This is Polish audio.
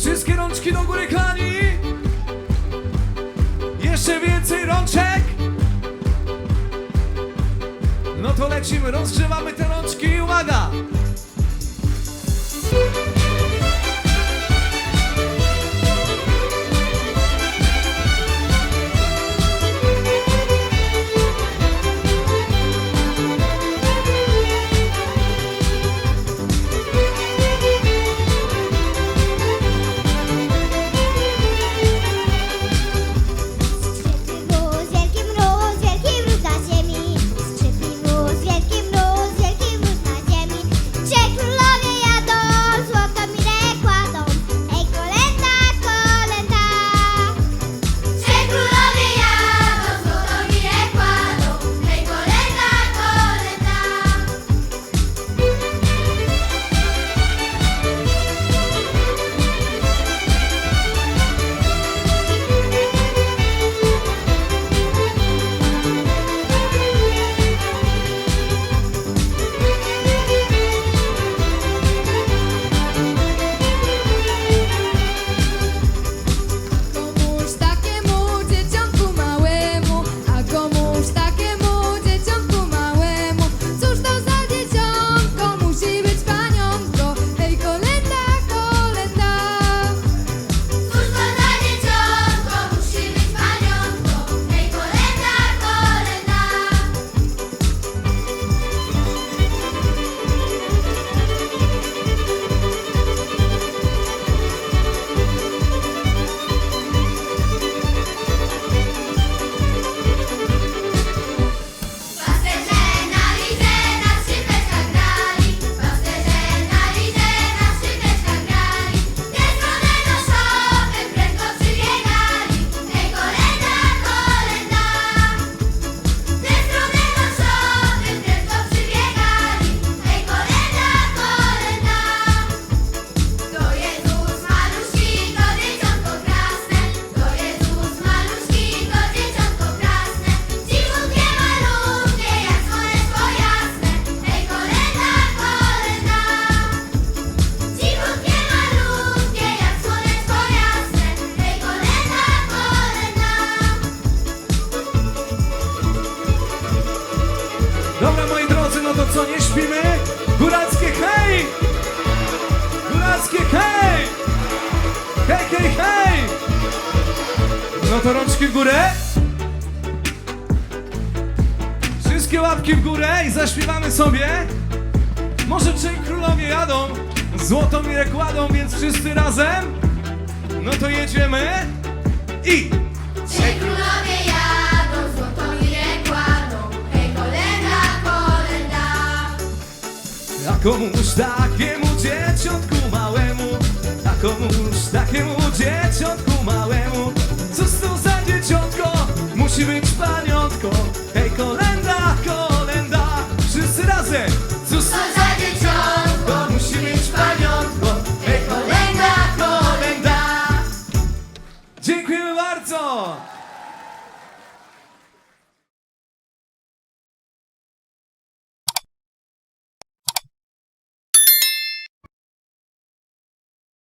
Wszystkie rączki do góry klani. Jeszcze więcej rączek. No to lecimy, rozgrzewamy te rączki. śpimy? Górackie hej! Górackie hej! Hej, hej, hej! No to rączki w górę. Wszystkie łapki w górę i zaśpiewamy sobie. Może czy królowie jadą, złotą mi kładą, więc wszyscy razem. No to jedziemy i komuś takiemu dzieciątku małemu, a komuś takiemu dzieciątku małemu. Cóż to za dzieciątko, musi być paniątką.